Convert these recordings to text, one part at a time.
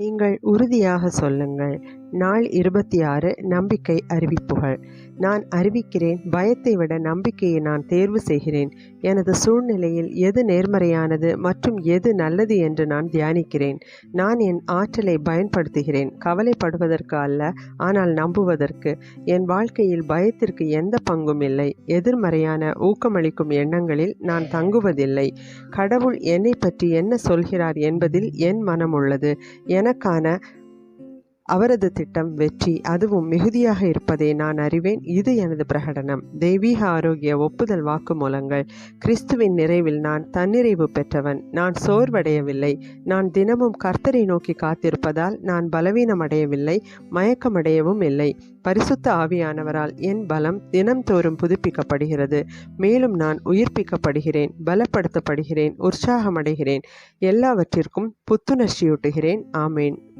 நீங்கள் உறுதியாக சொல்லுங்கள். நாள் இருபத்தி ஆறு நம்பிக்கை அறிவிப்புகள். நான் அறிவிக்கிறேன் பயத்தை விட நம்பிக்கையை நான் தேர்வு செய்கிறேன். எனது சூழ்நிலையில் எது நேர்மறையானது மற்றும் எது நல்லது என்று நான் தியானிக்கிறேன். நான் என் ஆற்றலை பயன்படுத்துகிறேன். கவலைப்படுவதற்கு அல்ல ஆனால் நம்புவதற்கு. என் வாழ்க்கையில் பயத்திற்கு எந்த பங்கும் இல்லை. எதிர்மறையான ஊக்கமளிக்கும் எண்ணங்களில் நான் தங்குவதில்லை. கடவுள் என்னை பற்றி என்ன சொல்கிறார் என்பதில் என் மனம் உள்ளது எனக்கான அவரது திட்டம் வெற்றி அதுவும் மிகுதியாக இருப்பதை நான் அறிவேன். இது எனது பிரகடனம். தெய்வீக ஆரோக்கிய ஒப்புதல் வாக்குமூலங்கள். கிறிஸ்துவின் நிறைவில் நான் தன்னிறைவு பெற்றவன். நான் சோர்வடையவில்லை. நான் தினமும் கர்த்தரை நோக்கி காத்திருப்பதால் நான் பலவீனமடையவில்லை. மயக்கமடையவும் இல்லை. பரிசுத்த ஆவியானவரால் என் பலம் தினம்தோறும் புதுப்பிக்கப்படுகிறது. மேலும் நான் உயிர்ப்பிக்கப்படுகிறேன் பலப்படுத்தப்படுகிறேன் உற்சாகமடைகிறேன். எல்லாவற்றிற்கும் புத்துணர்ச்சியூட்டுகிறேன். ஆமேன்.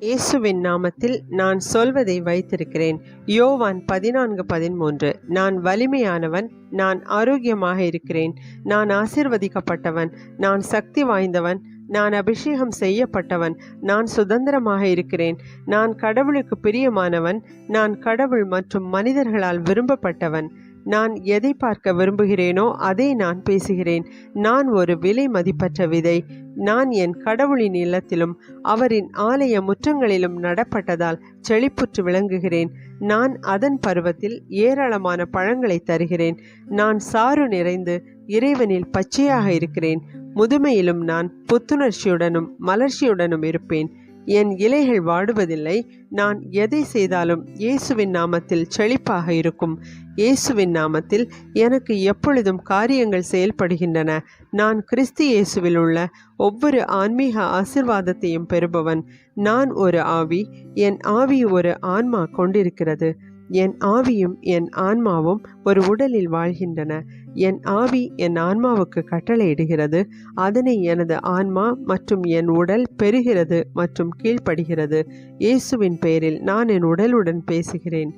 இயேசுவின் நாமத்தில் நான் சொல்வதை வைத்திருக்கிறேன். யோவான் பதினான்கு பதிமூன்று. நான் வலிமையானவன் நான் ஆரோக்கியமாக இருக்கிறேன். நான் ஆசிர்வதிக்கப்பட்டவன் நான் சக்தி வாய்ந்தவன் நான் அபிஷேகம் செய்யப்பட்டவன் நான் சுதந்திரமாக இருக்கிறேன். நான் கடவுளுக்கு பிரியமானவன் நான் கடவுள் மற்றும் மனிதர்களால் விரும்பப்பட்டவன். நான் எதை பார்க்க விரும்புகிறேனோ அதை நான் பேசுகிறேன். நான் ஒரு விலை மதிப்பற்ற விதை. நான் என் கடவுளின் இல்லத்திலும் அவரின் ஆலய முற்றங்களிலும் நடப்பட்டதால் செழிப்புற்று விளங்குகிறேன். நான் அதன் பருவத்தில் ஏராளமான பழங்களை தருகிறேன். நான் சாறு நிறைந்து இறைவனில் பச்சையாக இருக்கிறேன். முதுமையிலும் நான் புத்துணர்ச்சியுடனும் மலர்ச்சியுடனும் இருப்பேன். என் இலைகள் வாடுவதில்லை. நான் எதை செய்தாலும் இயேசுவின் நாமத்தில் செழிப்பாக இருக்கும். இயேசுவின் நாமத்தில் எனக்கு எப்பொழுதும் காரியங்கள் செயல்படுகின்றன. நான் கிறிஸ்து இயேசுவில் உள்ள ஒவ்வொரு ஆன்மீக ஆசிர்வாதத்தையும் பெறுபவன். நான் ஒரு ஆவி என் ஆவி ஒரு ஆன்மா கொண்டிருக்கிறது. என் ஆவியும் என் ஆன்மாவும் ஒரு உடலில் வாழ்கின்றன. என் ஆவி என் ஆன்மாவுக்கு கட்டளையிடுகிறது. அதனை எனது ஆன்மா மற்றும் என் உடல் பெறுகிறது மற்றும் கீழ்ப்படுகிறது. இயேசுவின் பெயரில் நான் என் உடலுடன் பேசுகிறேன்.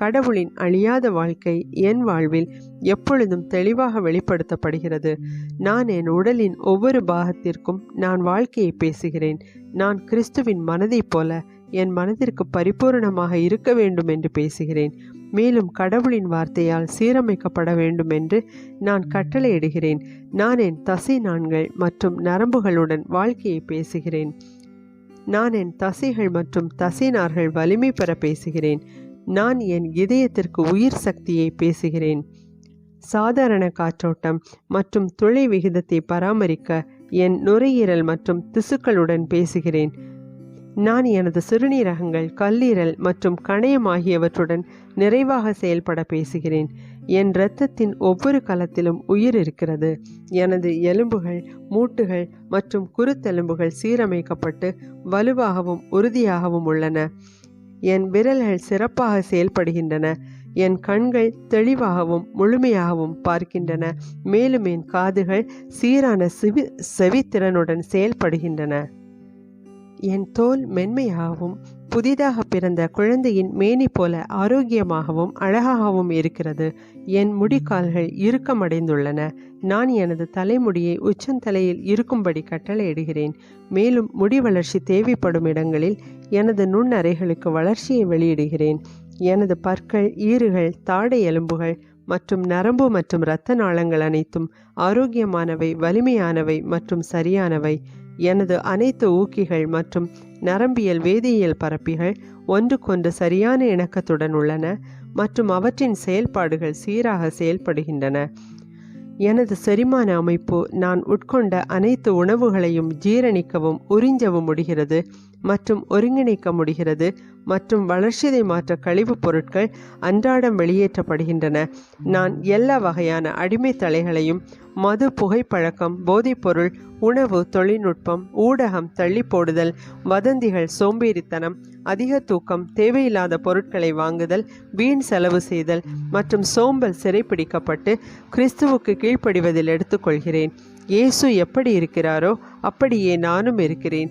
கடவுளின் அழியாத வாழ்க்கை என் வாழ்வில் எப்பொழுதும் தெளிவாக வெளிப்படுத்தப்படுகிறது. நான் என் உடலின் ஒவ்வொரு பாகத்திற்கும் நான் வாழ்க்கையை பேசுகிறேன். நான் கிறிஸ்துவின் மனதைப் போல என் மனதிற்கு பரிபூரணமாக இருக்க வேண்டும் என்று பேசுகிறேன். மேலும் கடவுளின் வார்த்தையால் சீரமைக்கப்பட வேண்டும் என்று நான் கட்டளையிடுகிறேன். நான் என் தசை நான்கள் மற்றும் நரம்புகளுடன் வாழ்க்கையை பேசுகிறேன். நான் என் தசைகள் மற்றும் தசைனார்கள் வலிமை பெற பேசுகிறேன். நான் என் இதயத்திற்கு உயிர் சக்தியை பேசுகிறேன். சாதாரண காற்றோட்டம் மற்றும் துளை விகிதத்தை பராமரிக்க என் நுரையீரல் மற்றும் திசுக்களுடன் பேசுகிறேன். நான் எனது சிறுநீரகங்கள் கல்லீரல் மற்றும் கணையம் ஆகியவற்றுடன் நிறைவாக செயல்பட பேசுகிறேன். என் இரத்தத்தின் ஒவ்வொரு கலத்திலும் உயிர் இருக்கிறது. எனது எலும்புகள் மூட்டுகள் மற்றும் குருத்தெலும்புகள் சீரமைக்கப்பட்டு வலுவாகவும் உறுதியாகவும் உள்ளன. என் விரல்கள் சிறப்பாக செயல்படுகின்றன. என் கண்கள் தெளிவாகவும் முழுமையாகவும் பார்க்கின்றன. மேலும் என் காதுகள் சீரான செவி செவித்திறனுடன் செயல்படுகின்றன. என் தோல் மென்மையாகவும் புதிதாக பிறந்த குழந்தையின் மேனி போல ஆரோக்கியமாகவும் அழகாகவும் இருக்கிறது. என் முடிக்கால்கள் இறுக்கமடைந்துள்ளன. நான் எனது தலைமுடியை உச்சந்தலையில் இருக்கும்படி கட்டளையிடுகிறேன். மேலும் முடி வளர்ச்சி தேவைப்படும் இடங்களில் எனது நுண்ணறைகளுக்கு வளர்ச்சியை வெளியிடுகிறேன். எனது பற்கள் ஈறுகள் தாடை எலும்புகள் மற்றும் நரம்பு மற்றும் இரத்த நாளங்கள் அனைத்தும் ஆரோக்கியமானவை வலிமையானவை மற்றும் சரியானவை. எனது அனைத்து ஊக்கிகள் மற்றும் நரம்பியல் வேதியியல் பரப்பிகள் ஒன்றுக்கொன்று சரியான இணக்கத்துடன் உள்ளன மற்றும் அவற்றின் செயல்பாடுகள் சீராக செயல்படுகின்றன. எனது செரிமான அமைப்பு நான் உட்கொண்ட அனைத்து உணவுகளையும் ஜீரணிக்கவும் உறிஞ்சவும் முடிகிறது மற்றும் ஒருங்கிணைக்க முடிகிறது. மற்றும் வளர்ச்சிதை மாற்ற கழிவுப் பொருட்கள் அன்றாடம் வெளியேற்றப்படுகின்றன. நான் எல்லா வகையான அடிமை தலைகளையும் மது புகைப்பழக்கம் போதைப்பொருள் உணவு தொழில்நுட்பம் ஊடகம் தள்ளி போடுதல் வதந்திகள் சோம்பேறித்தனம் அதிக தூக்கம் தேவையில்லாத பொருட்களை வாங்குதல் வீண் செலவு செய்தல் மற்றும் சோம்பல் சிறைப்பிடிக்கப்பட்டு கிறிஸ்துவுக்கு கீழ்ப்படிவதில் எடுத்துக்கொள்கிறேன். இயேசு எப்படி இருக்கிறாரோ அப்படியே நானும் இருக்கிறேன்.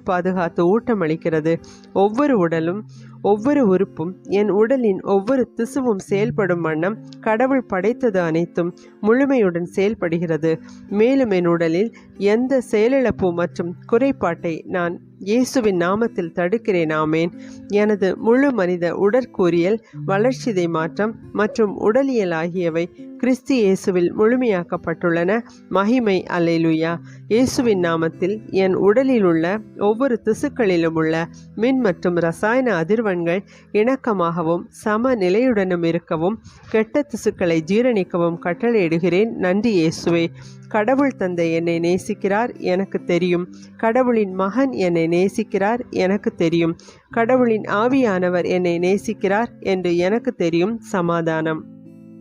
பாதுகாத்து ஊட்டமளிக்கிறது. ஒவ்வொரு உடலும் ஒவ்வொரு உறுப்பும் என் உடலின் ஒவ்வொரு திசுவும் செயல்படும் வண்ணம் கடவுள் படைத்தது அனைத்தும் முழுமையுடன் செயல்படுகிறது. மேலும் என் உடலில் எந்த செயலிழப்பு மற்றும் குறைபாட்டை நான் இயேசுவின் நாமத்தில் தடுக்கிறேன். ஆமேன். எனது முழு மனித உடற்கூறியல் வளர்ச்சிதை மாற்றம் மற்றும் உடலியல் ஆகியவை கிறிஸ்து இயேசுவில் முழுமையாக்கப்பட்டுள்ளன. மகிமை அலைலுயா இயேசுவின் நாமத்தில் என் உடலில் உள்ள ஒவ்வொரு திசுக்களிலும் உள்ள மின் மற்றும் ரசாயன அதிர்வெண்கள் இணக்கமாகவும் சம நிலையுடனும் இருக்கவும் கெட்ட திசுக்களை ஜீரணிக்கவும் கட்டளையிடுகிறேன். நன்றி இயேசுவே. கடவுள் தந்தை என்னை நேசிக்கிறார் எனக்கு தெரியும். கடவுளின் மகன் என்னை நேசிக்கிறார் எனக்கு தெரியும். கடவுளின் ஆவியானவர் என்னை நேசிக்கிறார் என்று எனக்கு தெரியும். சமாதானம்.